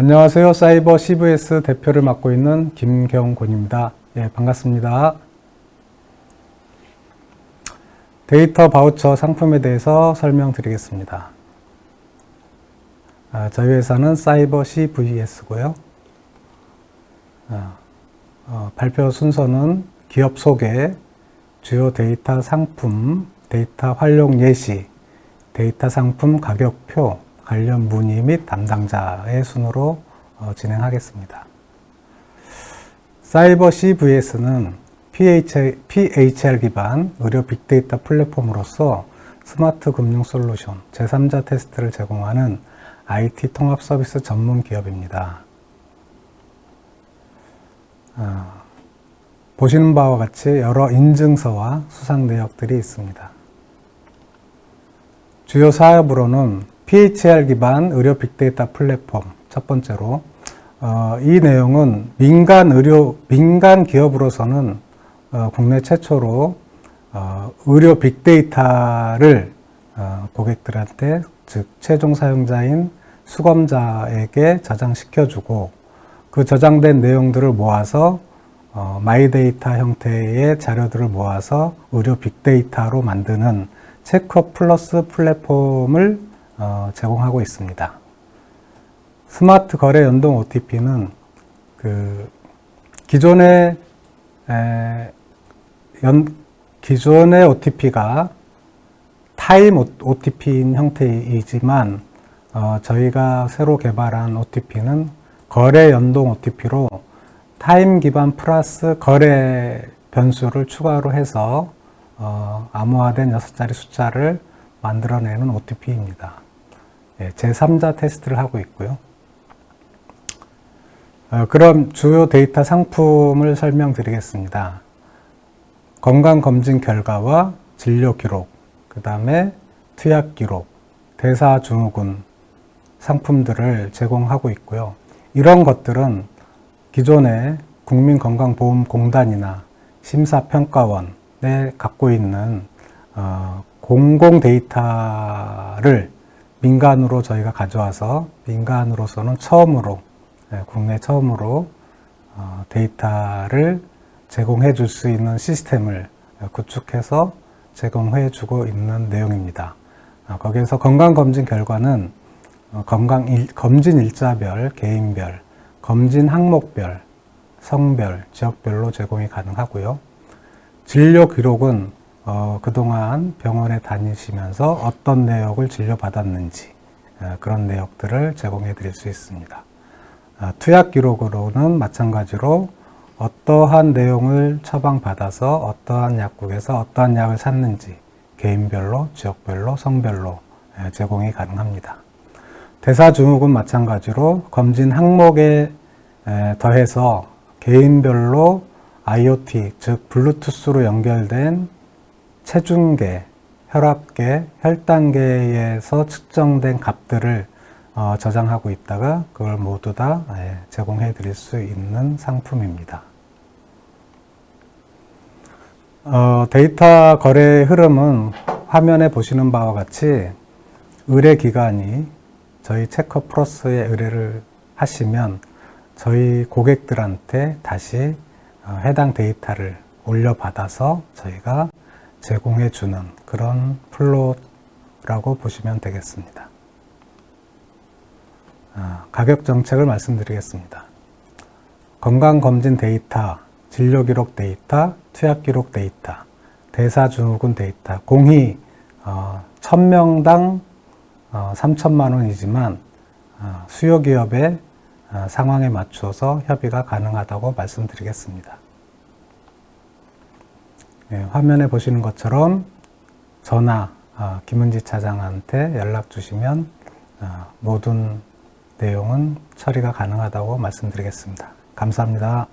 안녕하세요. 사이버 CVS 대표를 맡고 있는 김경곤입니다. 예, 반갑습니다. 데이터 바우처 상품에 대해서 설명드리겠습니다. 아, 저희 회사는 사이버 CVS고요. 아, 어, 발표 순서는 기업 소개, 주요 데이터 상품, 데이터 활용 예시, 데이터 상품 가격표, 관련 문의 및 담당자의 순으로 어, 진행하겠습니다. 사이버 CVS는 PHR, 기반 의료 빅데이터 플랫폼으로서 스마트 금융 솔루션, 제3자 테스트를 제공하는 IT 통합 서비스 전문 기업입니다. 어, 보시는 바와 같이 여러 인증서와 수상 내역들이 있습니다. 주요 사업으로는 PHR 기반 의료 빅데이터 플랫폼 첫 번째로 어, 이 내용은 민간 의료 민간 기업으로서는 어, 국내 최초로 어, 의료 빅데이터를 어, 고객들한테 즉 최종 사용자인 수검자에게 저장시켜주고 그 저장된 내용들을 모아서 어, 마이데이터 형태의 자료들을 모아서 의료 빅데이터로 만드는 체크업 플러스 플랫폼을 어, 제공하고 있습니다. 스마트 거래 연동 OTP는 그 기존의 에, 연, 기존의 OTP가 타임 OTP인 형태이지만 어, 저희가 새로 개발한 OTP는 거래 연동 OTP로 타임 기반 플러스 거래 변수를 추가로 해서 어, 암호화된 6자리 숫자를 만들어내는 OTP입니다. 예, 제3자 테스트를 하고 있고요. 어, 그럼 주요 데이터 상품을 설명드리겠습니다. 건강검진 결과와 진료 기록, 그 다음에 투약 기록, 대사 증후군 상품들을 제공하고 있고요. 이런 것들은 기존의 국민건강보험공단이나 심사평가원에 갖고 있는 어, 공공 데이터를 민간으로 저희가 가져와서 민간으로서는 처음으로 예, 국내 처음으로 어, 데이터를 제공해 줄 수 있는 시스템을 구축해서 제공해 주고 있는 내용입니다. 어, 거기에서 건강검진 결과는 어, 건강 일, 검진 일자별, 개인별, 검진 항목별, 성별, 지역별로 제공이 가능하고요. 진료 기록은 어, 그동안 병원에 다니시면서 어떤 내역을 진료받았는지 어, 그런 내역들을 제공해 드릴 수 있습니다. 어, 투약 기록으로는 마찬가지로 어떠한 내용을 처방받아서 어떠한 약국에서 어떠한 약을 샀는지 개인별로, 지역별로, 성별로 예, 제공이 가능합니다. 대사증후군 마찬가지로 검진 항목에 더해서 개인별로 IoT, 즉 블루투스로 연결된 체중계, 혈압계, 혈당계에서 측정된 값들을 어, 저장하고 있다가 그걸 모두 다 예, 제공해 드릴 수 있는 상품입니다. 어, 데이터 거래 흐름은 화면에 보시는 바와 같이 의뢰 기간이 저희 체커 플러스에 의뢰를 하시면 저희 고객들한테 다시 어, 해당 데이터를 올려받아서 저희가 제공해 주는 그런 플로라고 보시면 되겠습니다. 아, 가격 정책을 말씀드리겠습니다. 건강검진 데이터, 진료기록 데이터, 투약기록 데이터, 대사증후군 데이터, 어, 1000명당 어, 3천만 원이지만 어, 수요기업의 어, 상황에 맞춰서 협의가 가능하다고 말씀드리겠습니다. 예, 화면에 보시는 것처럼 전화 어, 김은지 차장한테 연락 주시면 어, 모든 내용은 처리가 가능하다고 말씀드리겠습니다. 감사합니다.